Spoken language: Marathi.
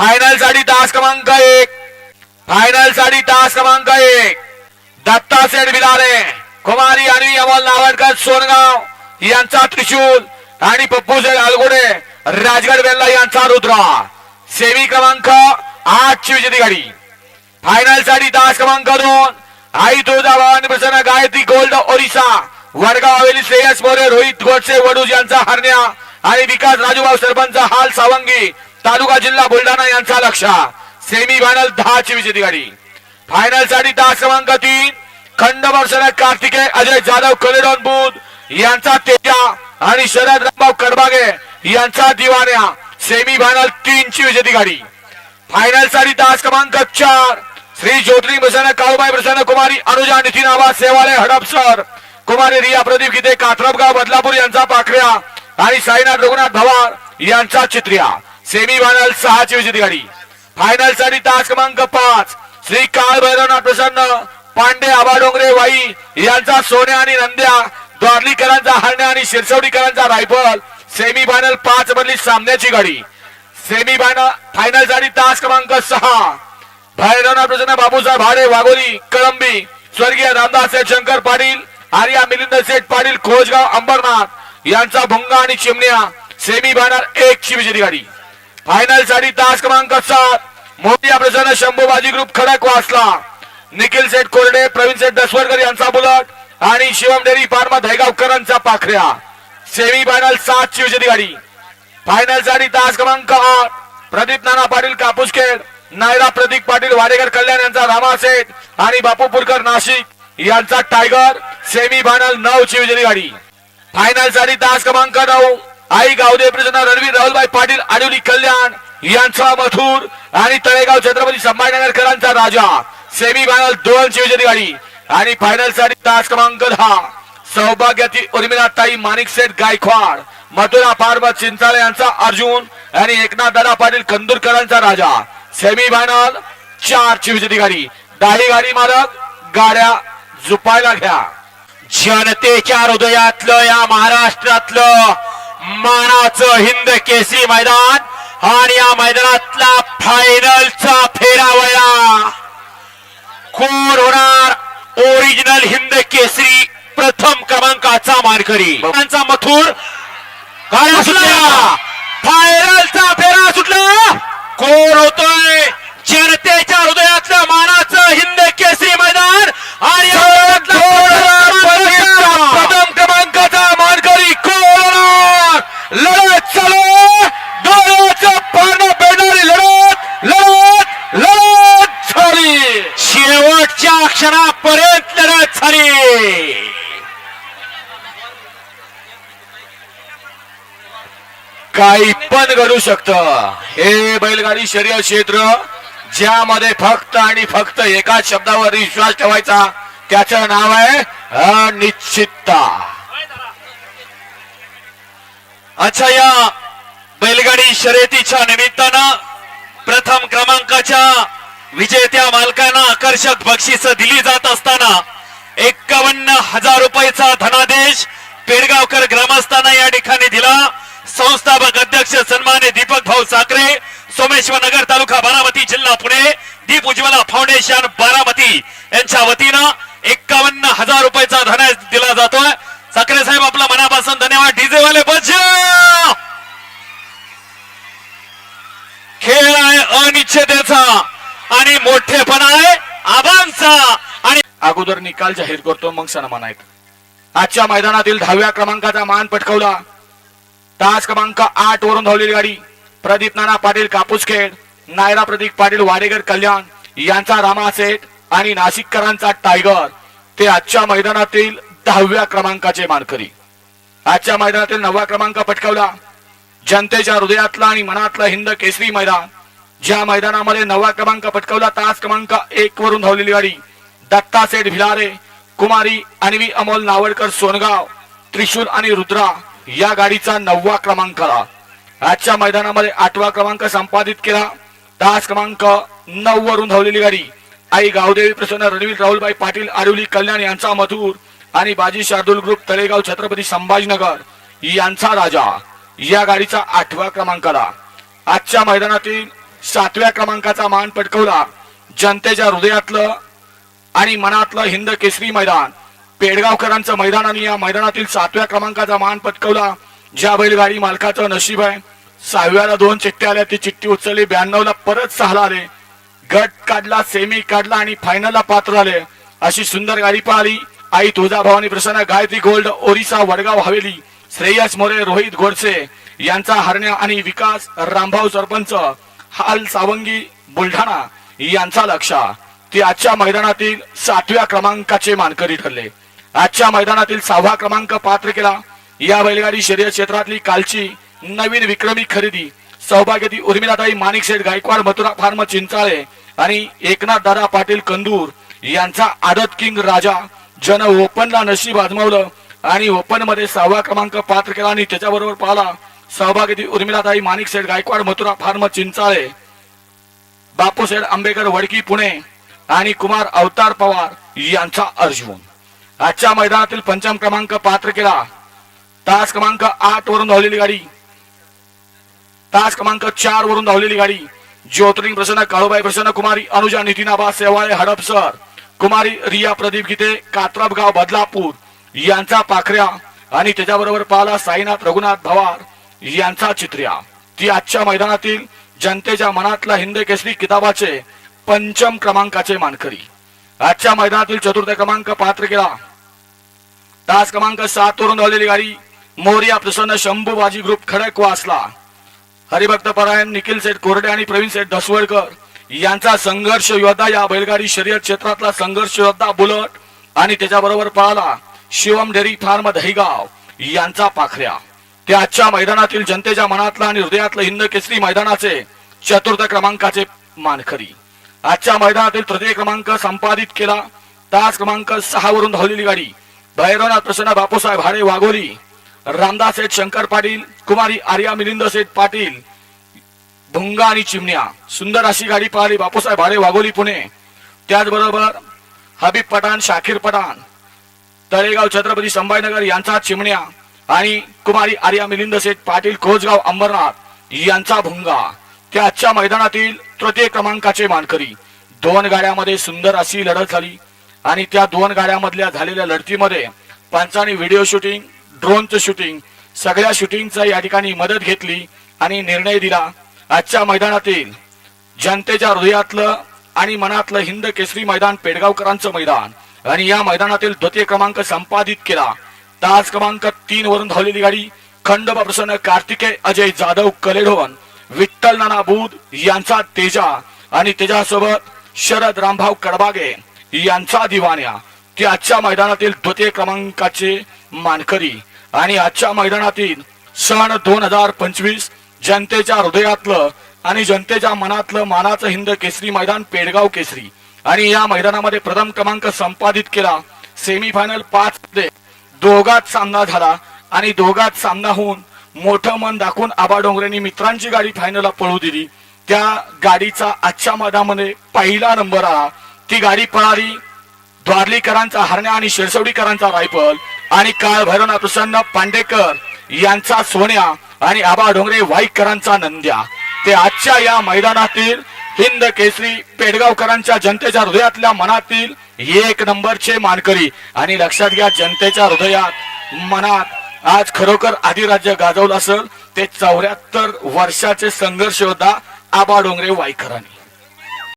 फायनलसाठी तास क्रमांक एक. फायनलसाठी तास क्रमांक एक. दत्ता सेठ बिलारे कुमारी आणि अमोल नावडकर सोनगाव यांचा त्रिशूल आणि पप्पू सेठ अलगोडे राजगड वेल्ला यांचा रुद्रा. सेमी क्रमांक आठ ची विजेती गाडी. फायनलसाठी तास क्रमांक दोन. आई तुळजाभवानी प्रसन्न गायत्री गोल्ड ओरिसा वडगाव हवेली श्रेयस मोरे रोहित गोडसे वडूज यांचा हरण्या आणि विकास राजूभाऊ सरपंच हाल सावंगी. तालुका जिल्हा बुलढाणा यांचा लक्ष. सेमी फायनल दहा ची विजेती गाडी. फायनलसाठी दहा क्रमांक तीन. खंड वर्षाला कार्तिके अजय जाधव कलेडॉन बुध यांचा तेजा आणि शरद रामभाऊ कडबागे यांचा दिवाण्या. सेमी फायनल तीन ची विजेती गाडी. फायनलसाठी दहा क्रमांक चार. श्री ज्योतिर्लिंग प्रसन्न काळूबाई प्रसन्न कुमारी अनुजा नितीन आवाज सेवाले हडपसर कुमारी रिया प्रदीप गीते कात्रपगाव बदलापूर यांचा पाखऱ्या आणि साईनाथ रघुनाथ भवार यांचा चित्रिया. सेमी फायनल सहाची विजेती गाडी. फायनलसाठी तास क्रमांक पाच. श्री काळ भैरवनाथ प्रसन्न पांडे आबा डोंगरे वाई यांचा सोन्या आणि नंद्या द्वारलीकरांचा हरण्या आणि शिरसवडीकरांचा रायफल. सेमी फायनल पाच मधली सामन्याची गाडी. सेमी फायनल फायनलसाठी तास क्रमांक सहा. भैरवनाथ प्रसन्न बाबूसाहेब भाडे वाघोली कळंबी स्वर्गीय रामदास शंकर पाटील आर्या मिलिंद सेठ पाटील खोजगाव अंबरनाथ यांचा भुंगा आणि चिमण्या. सेमी फायनल एक ची विजेती गाडी. फायनलसाठी तास क्रमांक सात. मोठी प्रसन्न शंभूबाजी ग्रुप खडक वाचला. निखिल सेठ कोरडे प्रवीण सेठ दसवडकर यांचा बुलट आणि शिवम डेरी फार्मा धैगावकरांचा पाखऱ्या. सेमी फायनल सात ची गाडी. फायनलसाठी तास क्रमांक आठ. प्रदीप नाना पाटील कापूसखेड नायरा प्रदीप पाटील वाडेकर कल्याण यांचा रामा सेठ आणि बापूपूरकर नाशिक यांचा टायगर सेमी फायनल नऊ ची गाडी. फायनलसाठी तास क्रमांक नऊ. आई गावदेव प्रजना रणवीर राहुलभाई पाटील आडवली कल्याण यांचा मथुर आणि तळेगाव छत्रपती संभाजीनगरकरांचा राजा. सेमी फायनल दोन ची विजेती गाडी. आणि फायनलसाठी तास क्रमांक दहा. सौभाग्याची उर्मिला ताई माणिक सेठ गायकवाड मथुरा पार्वत चिंचाळे यांचा अर्जुन आणि एकनाथ दादा पाटील कंदूरकरांचा राजा. सेमी फायनल चार ची विजेती गाडी. दाही गाडी मालक गाड्या झुपायला घ्या. जनतेच्या हृदयातलं या महाराष्ट्रातलं मानाचं हिंद केसरी मैदान आणि या मैदानातला फायनलचा फेरावया कोण होणार? ओरिजिनल हिंद केसरी प्रथम क्रमांकाचा मानकरी. त्यांचा मथुर गाड्या सुटला फायनलचा फेरा सुटला. कोण होतोय? जनतेच्या हृदयातलं मानाचं हिंद केसरी मैदान आणि या मैदानातला प्रथम क्रमांकाचा मानकरी कोण होणार? लढत चालू डोळ्याचं पारणं पेटणारी लढत लढत लढत झाली शेवटच्या क्षणापर्यंत लढत झाली काही पण घडू शकत. हे बैलगाडी शरीर क्षेत्र ज्यामध्ये फक्त आणि फक्त एकाच शब्दावर विश्वास ठेवायचा त्याचं नाव आहे अनिश्चितता. अच्छा या बैलगाडी शर्यतीच्या निमित्तानं प्रथम क्रमांकाच्या विजेत्या मालकांना आकर्षक बक्षिस दिली जात असताना एक्कावन्न हजार रुपयाचा धनादेश पेडगावकर ग्रामस्थांना या ठिकाणी दिला. संस्थापक अध्यक्ष सन्मान्य दीपक भाऊ साखरे सोमेश्वर नगर तालुका बारामती जिल्हा पुणे दीप उज्ज्वला फाउंडेशन बारामती यांच्या वतीनं एक्कावन्न हजार रुपयाचा धनादेश दिला जातोय. साखरे साहेब आपला मनापासून धन्यवाद. डीजे वाले बज खेळ आहे अनिश्चिततेचा आणि मोठेपणा आहे आबांचा. अगोदर निकाल जाहीर करतो मग सन्मान आहेत. आजच्या मैदानातील दहाव्या क्रमांकाचा मान पटकवला. तास क्रमांक आठ वरून धावलेली गाडी. प्रदीप नाना पाटील कापूसखेड नायरा प्रदीप पाटील वाडेकर कल्याण यांचा रामा सेठ आणि नाशिककरांचा टायगर. ते आजच्या मैदानातील दहाव्या क्रमांकाचे मानकरी. आजच्या मैदानातील नववा क्रमांक पटकावला. जनतेच्या हृदयातला आणि मनातला हिंद केसरी मैदान. ज्या मैदानामध्ये नववा क्रमांक पटकावला तास क्रमांक एक वरून धावलेली गाडी. दत्ता सेठ भिलारे कुमारी अन्वी अमोल नावडकर सोनगाव त्रिशूल आणि रुद्रा या गाडीचा नववा क्रमांक आला. आजच्या मैदानामध्ये आठवा क्रमांक संपादित केला. तास क्रमांक नऊ वरून धावलेली गाडी. आई गावदेवी प्रसन्न रणवीर राहुलबाई पाटील आरिवली कल्याण यांचा मधुर आणि बाजी शार्दूल ग्रुप तळेगाव छत्रपती संभाजीनगर यांचा राजा. या गाडीचा आठवा क्रमांकाला आजच्या मैदानातील सातव्या क्रमांकाचा मान पटकवला. जनतेच्या हृदयातलं आणि मनातलं हिंद केसरी मैदान. पेडगावकरांचं मैदान आणि या मैदानातील सातव्या क्रमांकाचा मान पटकवला ज्या बैलगाडी मालकाचं नशीब आहे. सहाव्याला दोन चिठ्ठ्या आल्या. ती चिठ्ठी उचलली. ब्याण्णव ला परत सहाला आले. गट काढला सेमी काढला आणि फायनलला पात्र झाले अशी सुंदर गाडी पाहिली. आई तुझा भवानी प्रसन्न गायत्री गोल्ड ओरिसा वडगाव हवेली श्रेयस मोरे रोहित गोडसे यांचा हरण्या आणि विकास रामभाऊ सरपंच हाल सावंगी बुलढाणा यांचा लक्ष ते आजच्या मैदानातील सातव्या क्रमांकाचे मानकरी ठरले. आजच्या मैदानातील सहावा क्रमांक पात्र केला. या बैलगाडी शर्यत क्षेत्रातली कालची नवीन विक्रमी खरेदी. सहभागी उर्मिलाताई माणिक शेठ गायकवाड मथुरा फार्म चिंचाळे आणि एकनाथ दादा पाटील कंदूर यांचा आदत किंग राजा. जन ओपनला नशीब आजमावलं आणि ओपनमध्ये सहावा क्रमांक पात्र केला आणि त्याच्याबरोबर पाहिला सहभागी उर्मिलाताई माणिक शेठ गायकवाड मथुरा फार्म चिंचाळे. बापूसाहेब आंबेकर वडकी पुणे. आणि कुमार अवतार पवार यांचा अर्जुन आजच्या मैदानातील पंचम क्रमांक पात्र केला. तास क्रमांक आठ वरून धावलेली गाडी. तास क्रमांक चार वरून धावलेली गाडी. ज्योतिर्लिंग प्रसन्न काळूबाई प्रसन्न कुमारी अनुजा नितीनाबा सेवाळे हडपसर कुमारी रिया प्रदीप गीते कात्रपगाव बदलापूर यांचा पाखऱ्या आणि त्याच्याबरोबर पाहला साईनाथ रघुनाथ भवार यांचा चित्र्या. ती आजच्या मैदानातील जनतेच्या मनातला हिंद केसरी किताबाचे पंचम क्रमांकाचे मानकरी. आजच्या मैदानातील चतुर्थ क्रमांक पात्र केला. तास क्रमांक सात वरून धावलेली गाडी मोर्या प्रसन्न शंभू बाजी ग्रुप खडक वासला. हरिभक्त परायण निखिल सेठ कोरडे आणि प्रवीण सेठ दसवडकर यांचा संघर्ष योद्धा या बैलगाडी शर्यत क्षेत्रातला संघर्ष योद्धा बुलट आणि त्याच्याबरोबर पळाला शिवम डेरी फार्म दहिगाव यांचा पाखऱ्या. ते आजच्या मैदानातील जनतेच्या मनातला आणि हृदयातलं हिंद केसरी मैदानाचे चतुर्थ क्रमांकाचे मानखरी आजच्या मैदानातील तृतीय क्रमांक संपादित केला. तास क्रमांक सहा वरून धावलेली गाडी. भैरवनाथ प्रसन्न बापूसाहेब हाडे वाघोली. रामदास शेठ शंकर पाटील कुमारी आर्या मिलिंद शेठ पाटील भुंगा आणि चिमण्या. सुंदर अशी गाडी पाहिली बापूसाहेब भाडे वाघोली पुणे. त्याचबरोबर हबीब पठाण शाकीर पठाण तळेगाव छत्रपती संभाजीनगर यांचा चिमण्या आणि कुमारी आर्या मिलिंद शेठ पाटील कोचगाव अंबरनाथ यांचा भुंगा. त्या आजच्या मैदानातील तृतीय क्रमांकाचे मानकरी. दोन गाड्यामध्ये सुंदर अशी लढत झाली. आणि त्या दोन गाड्यामधल्या झालेल्या लढतीमध्ये पंचाने व्हिडिओ शूटिंग ड्रोनचं शूटिंग सगळ्या शूटिंगचा या ठिकाणी मदत घेतली आणि निर्णय दिला. आजच्या मैदानातील जनतेच्या हृदयातलं आणि मनातलं हिंद केसरी मैदान पेडगावकरांचं मैदान. आणि या मैदानातील द्वितीय क्रमांक संपादित केला. तास क्रमांक तीन वरून धावलेली गाडी खंडोबा प्रसन्न कार्तिकेय अजय जाधव कलेढोन विठ्ठल नाना बुध यांचा तेजा आणि त्याच्यासोबत शरद रामभाऊ कडबागे यांचा दिवाण्या. ते आजच्या मैदानातील द्वितीय क्रमांकाचे मानकरी आणि आजच्या मैदानातील सण दोन हजार पंचवीस जनतेच्या हृदयातलं आणि जनतेच्या मनातलं मानाचं हिंद केसरी मैदान पेडगाव केसरी. आणि या मैदानामध्ये प्रथम क्रमांक संपादित केला. सेमीफायनल पाच दोघात सामना झाला आणि दोघात सामना होऊन मोठं मन दाखवून आबा डोंगरेंनी मित्रांची गाडी फायनलला पळू दिली. त्या गाडीचा आजच्या मधामध्ये पहिला नंबर आला ती गाडी पळाली द्वारलीकरांचा हरण्या आणि शिरसवडीकरांचा रायफल आणि काळ भैरवनाथ प्रसन्न पांडेकर यांचा सोन्या आणि आबा डोंगरे वाईकरांचा नंद्या. ते आजच्या या मैदानातील हिंद केसरी पेडगावकरांच्या जनतेच्या हृदयातल्या मनातील एक नंबरचे मानकरी. आणि लक्षात घ्या जनतेच्या हृदयात मनात आज खरोखर आदिराज्य गाजवलं असेल ते चौऱ्याहत्तर वर्षाचे संघर्ष होता आबा डोंगरे वाईकरांनी